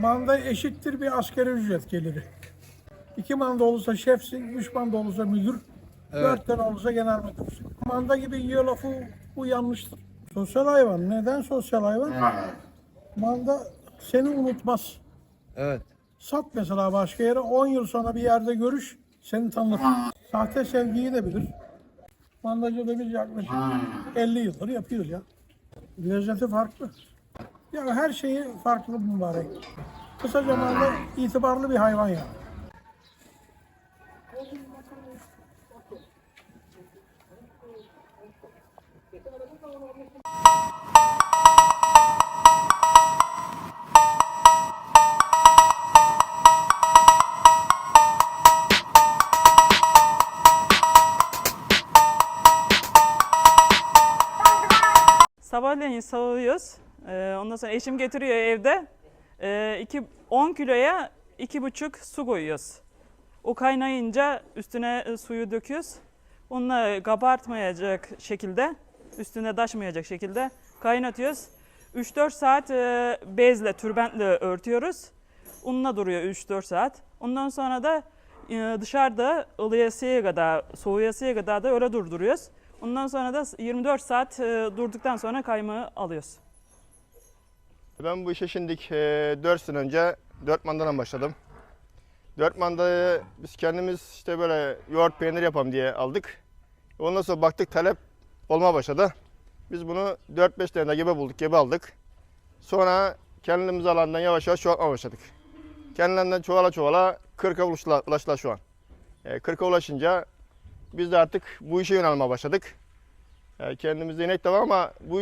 Manda eşittir bir askeri ücret geliri. İki manda olursa şefsin, üç manda olursa müdür, dört tane olursa genel müdürsün. Manda gibi yiyor lafı bu yanlıştır. Sosyal hayvan. Neden sosyal hayvan? Manda seni unutmaz. Evet. Sat mesela başka yere 10 yıl sonra bir yerde görüş seni tanır. Sahte sevgiyi de bilir. Mandacıda biz yaklaşık 50 yıldır yapıyoruz ya. Lezzeti farklı. Ya her şeyi farklı mübarek. Kısaca manda itibarlı bir hayvan ya. Sabahleyin sağıyoruz. Ee, ondan sonra eşim getiriyor evde. Ee, iki, 10 kiloya 2,5 su koyuyoruz. O kaynayınca üstüne e, suyu döküyoruz. Onunla kabartmayacak şekilde, üstüne taşmayacak şekilde kaynatıyoruz. 3-4 saat e, bezle, türbentle örtüyoruz. Unla duruyor 3-4 saat. Ondan sonra da e, dışarıda ılıyasıya kadar, soğuyasıya kadar da öyle durduruyoruz. Ondan sonra da 24 saat durduktan sonra kaymağı alıyoruz. Ben bu işe şimdi 4 sene önce 4 mandadan başladım. 4 mandayı biz kendimiz işte böyle yoğurt peynir yapalım diye aldık. Ondan sonra baktık talep olmaya başladı. Biz bunu 4-5 tane de gebe bulduk, gebe aldık. Sonra kendimiz alandan yavaş yavaş çoğaltmaya başladık. Kendilerinden çoğala çoğala 40'a ulaştılar, ulaştılar şu an. E, 40'a ulaşınca biz de artık bu işe yönelmeye başladık. E, kendimizde inek de var ama bu